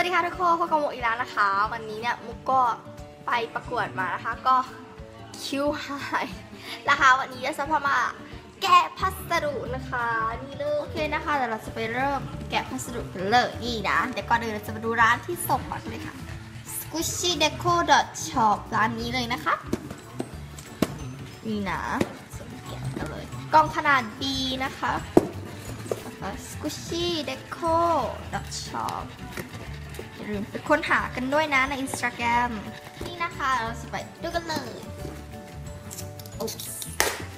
วัสดีค่ะทุกคนพบกับมุกอีกแล้วนะคะ วันนี้เนี่ยมุกก็ไปประกวดมานะคะ ก็คิวไฮนะคะ วันนี้จะพามาแกะพัสดุนะคะนี่เลยโอเคนะคะเดี๋ยวเราจะไปเริ่มแกะพัสดุกันเลยนี่นะเดี๋ยวก่อนอื่นเราจะมาดูร้านที่ส่งมากันเลยค่ะ squishydeco.shop ร้านนี้เลยนะคะนี่นะส่งแกะกันเลยกล่องขนาด B นะคะ squishydeco.shop อย่าลืมไปค้นหากันด้วยนะใน Instagram นี่นะคะเราจะไปดูกันเลยโอ้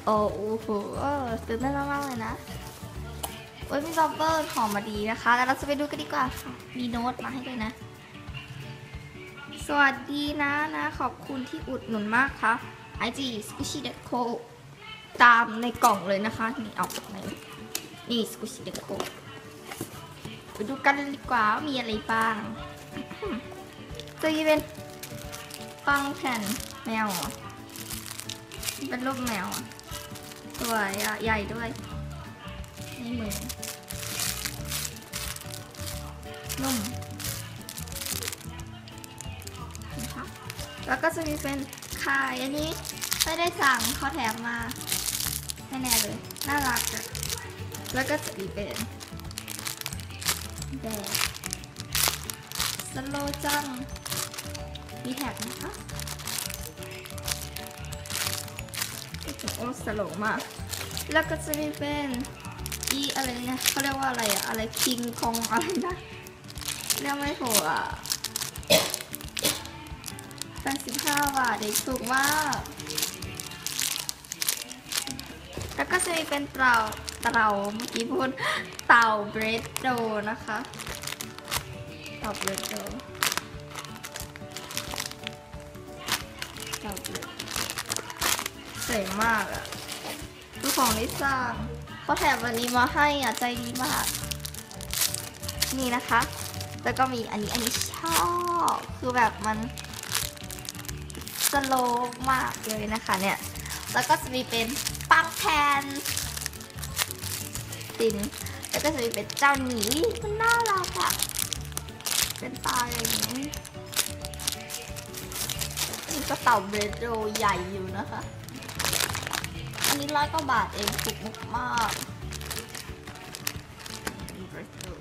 โอ้โหตื่นเต้นมากๆเลยนะโอ้ยมีซอฟเวอร์หอมมาดีนะคะ แล้วเราจะไปดูกันดีกว่าค่ะมีโน้ตมาให้ด้วยนะ สวัสดีนะนะ ขอบคุณที่อุดหนุนมากค่ะ IG Squishy Deco ตามในกล่องเลยนะคะ นี่เอาไหนนี่ Squishy Deco ดูกันดีกว่ามีอะไรบ้างจะมีเป็นปังแผ่นแมว เป็นรูปแมวอะสวยอะใหญ่ด้วยนี่มือนุ่มนะคะแล้วก็จะมีเป็นคายอันนี้ไม่ได้สั่งเขาแถมมาแน่เลย น่ารักแล้วก็จะมีเป็น แบกสโลจัง มีแท็กนะคะโอ้โหสโลมาก แล้วก็จะมีเป็นอีอะไรเนี่ยเขาเรียกว่าอะไรอะอะไรคิงคองอะไรนะเรียกไม่ถูกอะแปดสิบห้าบาทเด็กถูกมาก แล้วก็จะมีเป็นเต่า เต่าเมื่อกี้พูดเต่าเบรดโดนะคะเต่าเบรดโดเต่าเบรดสวยมากอะดูของลิซ่าเขาแถมวันนี้มาให้อะใจดีมาก นี่นะคะ แล้วก็มีอันนี้อันนี้ชอบคือแบบมันสโลว์มากเลยนะคะเนี่ย แล้วก็จะมีเป็นปังแพน ติน แล้วก็จะมีเป็นเจ้าหนีมันน่ารักอะเป็นตาอย่างนี้นี่ก็เต่าเบรโรใหญ่อยู่นะคะ อันนี้ร้อยกว่าบาทเองถูกมากๆเบรโร